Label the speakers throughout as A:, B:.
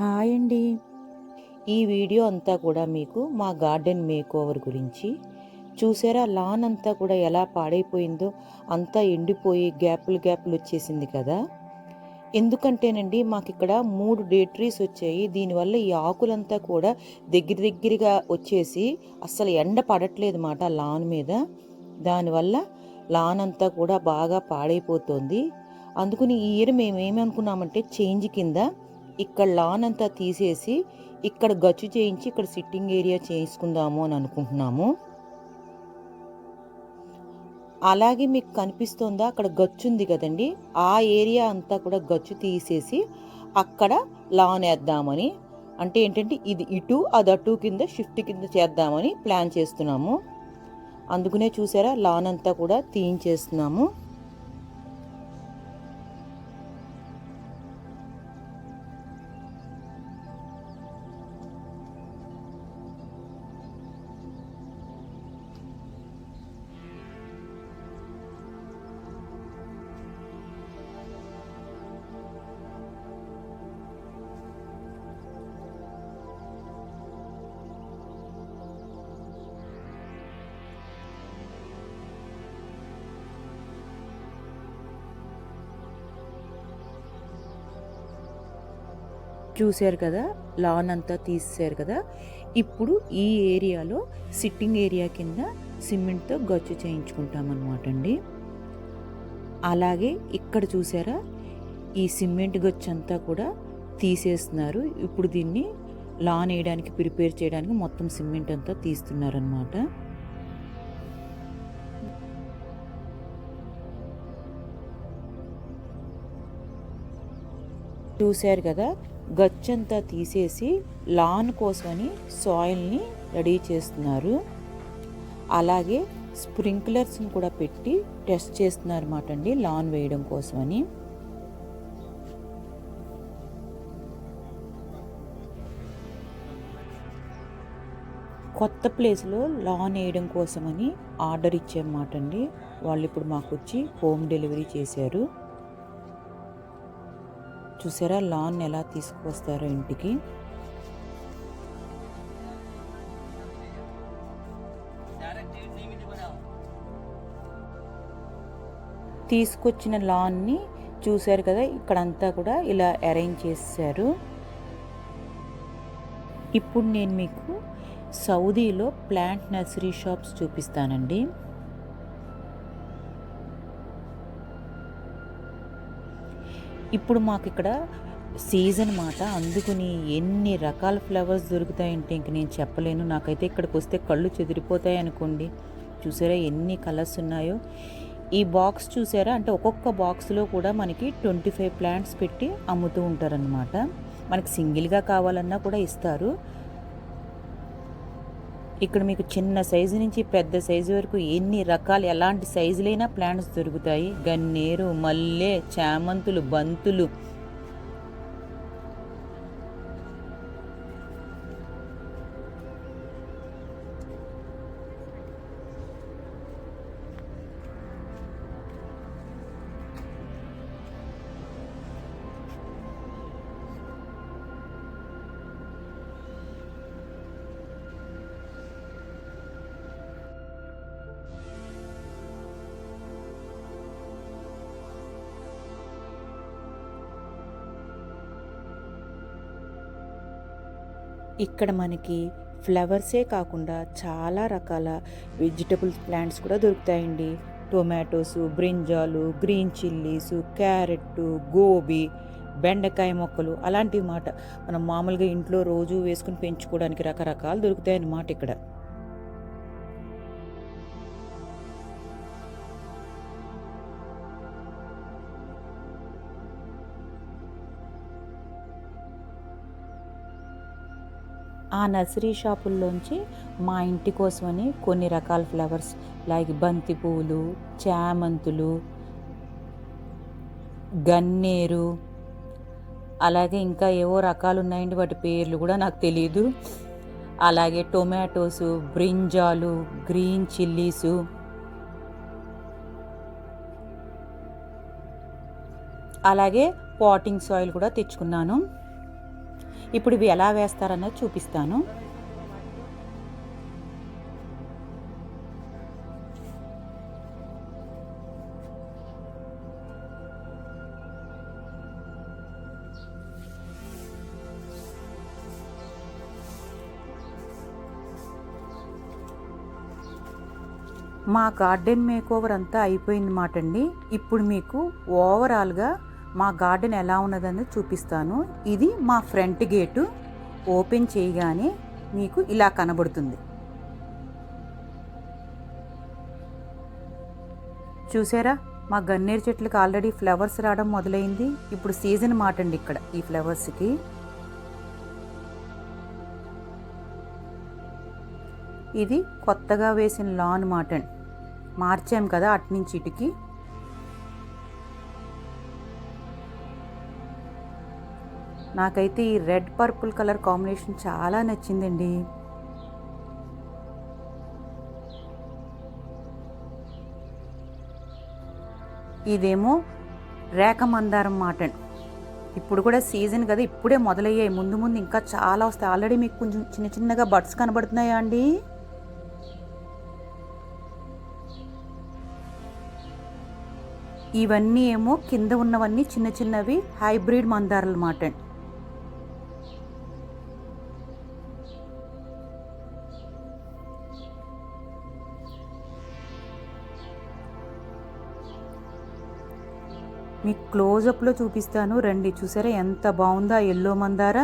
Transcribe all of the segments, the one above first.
A: Hi అండి. ఈ video అంతా కూడా మీకు మా గార్డెన్ మేకోవర్ గురించి చూసారా? లాన్ అంతా కూడా ఎలా పాడైపోయిందో అంతా ఎండిపోయి గ్యాపులు గ్యాపులు వచ్చేసింది కదా. ఎందుకంటేనండి మాకు ఇక్కడ మూడు డే ట్రీస్ వచ్చాయి. దీనివల్ల ఈ ఆకులంతా కూడా దగ్గర దగ్గరగా వచ్చేసి అస్సలు ఎండ పడట్లేదు మాట లాన్ మీద. దానివల్ల లాన్ అంతా కూడా బాగా పాడైపోతుంది. అందుకని ఈ ఇయర్ మేము ఏమనుకున్నామంటే చేంజ్ కింద ఇక్కడ లాన్ అంతా తీసేసి ఇక్కడ గచ్చు చేయించి ఇక్కడ సిట్టింగ్ ఏరియా చేసుకుందాము అని అనుకుంటున్నాము. అలాగే మీకు కనిపిస్తుందా? అక్కడ గచ్చు ఉంది కదండి. ఆ ఏరియా అంతా కూడా గచ్చు తీసేసి అక్కడ లాన్ వేద్దామని. అంటే ఏంటంటే ఇది ఇటు అది అటు కింద షిఫ్ట్ కింద చేద్దామని ప్లాన్ చేస్తున్నాము. అందుకనే చూసారా? లాన్ అంతా కూడా తీయించేస్తున్నాము. చూశారు కదా లాన్ అంతా తీసేశారు కదా ఇప్పుడు ఈ ఏరియాలో సిట్టింగ్ ఏరియా కింద సిమెంట్తో గచ్చు చేయించుకుంటాం అనమాట అండి. అలాగే ఇక్కడ చూసారా ఈ సిమెంట్ గచ్చు అంతా కూడా తీసేస్తున్నారు. ఇప్పుడు దీన్ని లాన్ వేయడానికి ప్రిపేర్ చేయడానికి మొత్తం సిమెంట్ అంతా తీస్తున్నారనమాట చూశారు కదా గచ్చంతా తీసేసి లాన్ కోసమని సాయిల్ని రెడీ చేస్తున్నారు. అలాగే స్ప్రింక్లర్స్ని కూడా పెట్టి టెస్ట్ చేస్తున్నారు అన్నమాట అండి లాన్ వేయడం కోసమని. కొత్త ప్లేస్లో లాన్ వేయడం కోసమని ఆర్డర్ ఇచ్చామన్నమాట అండి. వాళ్ళు ఇప్పుడు మాకు వచ్చి హోమ్ డెలివరీ చేశారు. చూసారా? లాన్ ఎలా తీసుకువస్తారో ఇంటికి. తీసుకొచ్చిన లాన్ని చూశారు కదా ఇక్కడంతా కూడా ఇలా అరేంజ్ చేశారు. ఇప్పుడు నేను మీకు సౌదీలో ప్లాంట్ నర్సరీ షాప్స్ చూపిస్తానండి. ఇప్పుడు మాకు ఇక్కడ సీజన్ మాట. అందుకుని ఎన్ని రకాల ఫ్లవర్స్ దొరుకుతాయంటే ఇంక నేను చెప్పలేను. నాకైతే ఇక్కడికి వస్తే కళ్ళు చెదిరిపోతాయి అనుకోండి. చూసారా ఎన్ని కలర్స్ ఉన్నాయో. ఈ బాక్స్ చూసారా? అంటే ఒక్కొక్క బాక్స్లో కూడా మనకి ట్వంటీ ఫైవ్ ప్లాంట్స్ పెట్టి అమ్ముతూ ఉంటారనమాట మనకి సింగిల్గా కావాలన్నా కూడా ఇస్తారు. ఇక్కడ మీకు చిన్న సైజు నుంచి పెద్ద సైజు వరకు ఎన్ని రకాలు ఎలాంటి సైజులైనా ప్లాంట్స్ దొరుకుతాయి. గన్నేరు మల్లె చామంతులు బంతులు ఇక్కడ మనకి ఫ్లవర్సే కాకుండా చాలా రకాల వెజిటబుల్ ప్లాంట్స్ కూడా దొరుకుతాయండి. టొమాటోస్ బ్రింజాలు గ్రీన్ చిల్లీస్ క్యారెట్ గోబీ బెండకాయ మొక్కలు అలాంటివి మాట. మనం మామూలుగా ఇంట్లో రోజు వేసుకుని పెంచుకోవడానికి రకరకాలు దొరుకుతాయన్నమాట ఇక్కడ. ఆ నర్సరీ షాపుల్లోంచి మా ఇంటి కోసమని కొన్ని రకాల ఫ్లవర్స్ లైక్ బంతి పువ్వులు చామంతులు గన్నేరు అలాగే ఇంకా ఏవో రకాలు ఉన్నాయండి వాటి పేర్లు కూడా నాకు తెలియదు అలాగే టొమాటోస్ బ్రింజాలు గ్రీన్ చిల్లీసు. అలాగే పాటింగ్ సాయిల్ కూడా తెచ్చుకున్నాను. ఇప్పుడు ఇవి ఎలా వేస్తారన్నది చూపిస్తాను. మా గార్డెన్ మేకోవర్ అంతా అయిపోయింది మాట అండి ఇప్పుడు మీకు ఓవరాల్గా మా గార్డెన్ ఎలా ఉన్నదని చూపిస్తాను. ఇది మా ఫ్రంట్ గేటు. ఓపెన్ చేయగానే మీకు ఇలా కనబడుతుంది. చూసారా? మా గన్నేరు చెట్లకు ఆల్రెడీ ఫ్లవర్స్ రావడం మొదలైంది. ఇప్పుడు సీజన్ మాటండి ఇక్కడ ఈ ఫ్లవర్స్కి. ఇది కొత్తగా వేసిన లాన్ మాట మార్చాం కదా అట్నుంచి ఇటుకి. నాకైతే ఈ రెడ్ పర్పుల్ కలర్ కాంబినేషన్ చాలా నచ్చిందండి. ఇదేమో రేఖ మందారం మాట ఇప్పుడు కూడా సీజన్ కదా ఇప్పుడే మొదలయ్యాయి. ముందు ముందు ఇంకా చాలా వస్తాయి. ఆల్రెడీ మీకు కొంచెం చిన్న చిన్నగా బడ్స్ కనబడుతున్నాయా అండి? ఇవన్నీ ఏమో కింద ఉన్నవన్నీ చిన్న చిన్నవి హైబ్రిడ్ మందారాలు మాట మీకు క్లోజప్లో చూపిస్తాను. రండి. చూసారా ఎంత బాగుందో ఎల్లో మందార?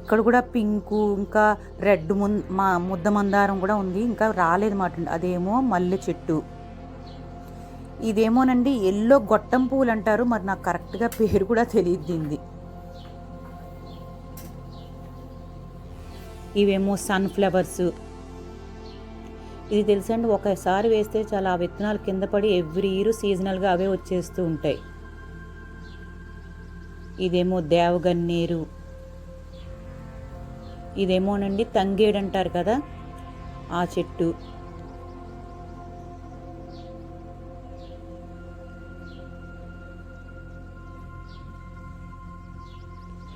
A: ఇక్కడ కూడా పింకు ఇంకా రెడ్ మున్ మా ముద్ద మందారం కూడా ఉంది. ఇంకా రాలేదు మాట. అదేమో మల్లె చెట్టు. ఇదేమోనండి ఎల్లో గొట్టం పువ్వులు అంటారు. మరి నాకు కరెక్ట్గా పేరు కూడా తెలియదు ఇవేమో సన్ఫ్లవర్స్. ఇది తెలుసండి ఒకసారి వేస్తే చాలా ఆ విత్తనాలు కింద పడి ఎవ్రీ ఇయర్ సీజనల్గా అవే వచ్చేస్తూ ఉంటాయి. ఇదేమో దేవగన్నేరు. ఇదేమోనండి తంగేడు అంటారు కదా ఆ చెట్టు.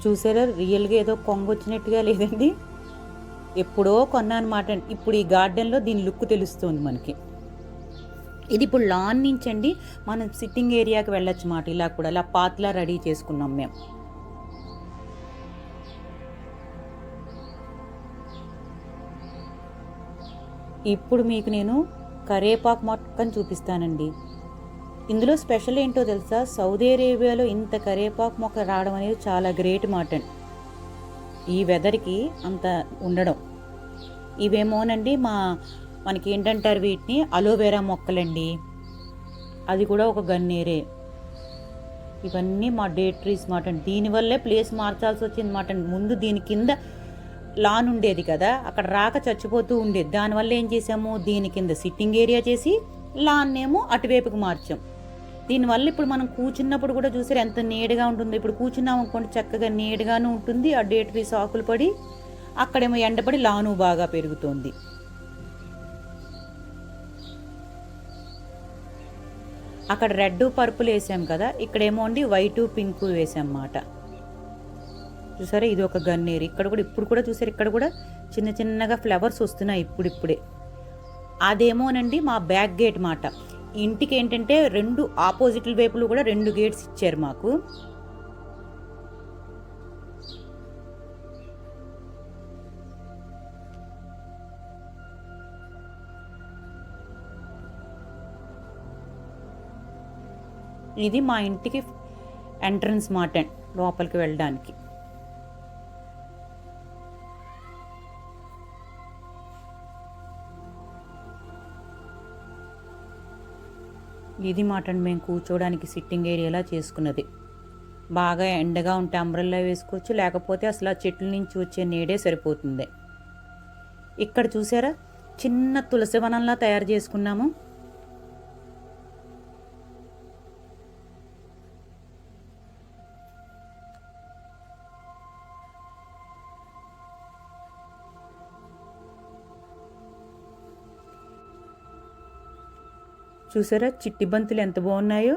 A: చూసారా? రియల్గా ఏదో కొంగ వచ్చినట్టుగా లేదండి? ఎప్పుడో కొన్నానమాట ఇప్పుడు ఈ గార్డెన్లో దీని లుక్ తెలుస్తుంది మనకి. ఇది ఇప్పుడు లాన్ నుంచి అండి మనం సిట్టింగ్ ఏరియాకి వెళ్ళొచ్చు మాట. ఇలా కూడా ఇలా పాత్లా రెడీ చేసుకున్నాం మేము. ఇప్పుడు మీకు నేను కరేపాకు మొక్కను చూపిస్తానండి. ఇందులో స్పెషల్ ఏంటో తెలుసా? సౌదీ అరేబియాలో ఇంత కరేపాకు మొక్క రావడం అనేది చాలా గ్రేట్ మాట ఈ వెదర్కి అంత ఉండడం. ఇవేమోనండి మా మనకి ఏంటంటారు వీటిని? అలోవెరా మొక్కలండి. అది కూడా ఒక గన్నేరే. ఇవన్నీ మా డే ట్రీస్ మాట అండి. దీనివల్లే ప్లేస్ మార్చాల్సి వచ్చింది మాట ముందు దీని కింద లాన్ ఉండేది కదా అక్కడ రాక చచ్చిపోతూ ఉండేది. దానివల్ల ఏం చేసాము దీని కింద సిట్టింగ్ ఏరియా చేసి లాన్నేమో ఏమో అటువైపుకి మార్చాం. దీనివల్ల ఇప్పుడు మనం కూర్చున్నప్పుడు కూడా చూసారు ఎంత నీడగా ఉంటుందో. ఇప్పుడు కూర్చున్నాం అనుకోండి చక్కగా నీడగాను ఉంటుంది. ఆ డే ట్రీస్ ఆకులు పడి అక్కడేమో ఎండపడి లాను బాగా పెరుగుతుంది. అక్కడ రెడ్ పర్పుల్ వేసాం కదా ఇక్కడేమో అండి వైట్ పింక్ వేసాం అన్నమాట. చూసారా? ఇది ఒక గన్నేరు. ఇక్కడ కూడా ఇప్పుడు కూడా చూసారు? ఇక్కడ కూడా చిన్న చిన్నగా ఫ్లవర్స్ వస్తున్నాయి ఇప్పుడిప్పుడే. అదేమోనండి మా బ్యాక్ గేట్ మాట. ఇంటికి ఏంటంటే రెండు ఆపోజిట్ల వైపులు కూడా రెండు గేట్స్ ఇచ్చారు మాకు. ఇది మా ఇంటికి ఎంట్రన్స్ మాట లోపలికి వెళ్ళడానికి. ఇది మాట మేము కూర్చోవడానికి సిట్టింగ్ ఏరియాలా చేసుకున్నది. బాగా ఎండగా ఉంటే అంబ్రెల్లా వేసుకోవచ్చు లేకపోతే అసలు ఆ చెట్ల నుంచి వచ్చే నీడే సరిపోతుంది. ఇక్కడ చూసారా? చిన్న తులసి వనంలా తయారు చేసుకున్నాము. చూసారా చిట్టి బంతులు ఎంత బాగున్నాయో?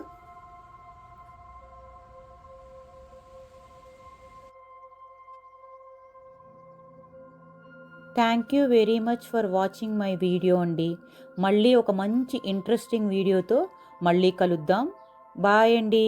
A: Thank you very much for watching my video అండి. మళ్ళీ ఒక మంచి ఇంట్రెస్టింగ్ వీడియోతో మళ్ళీ కలుద్దాం. బాయ్ అండి.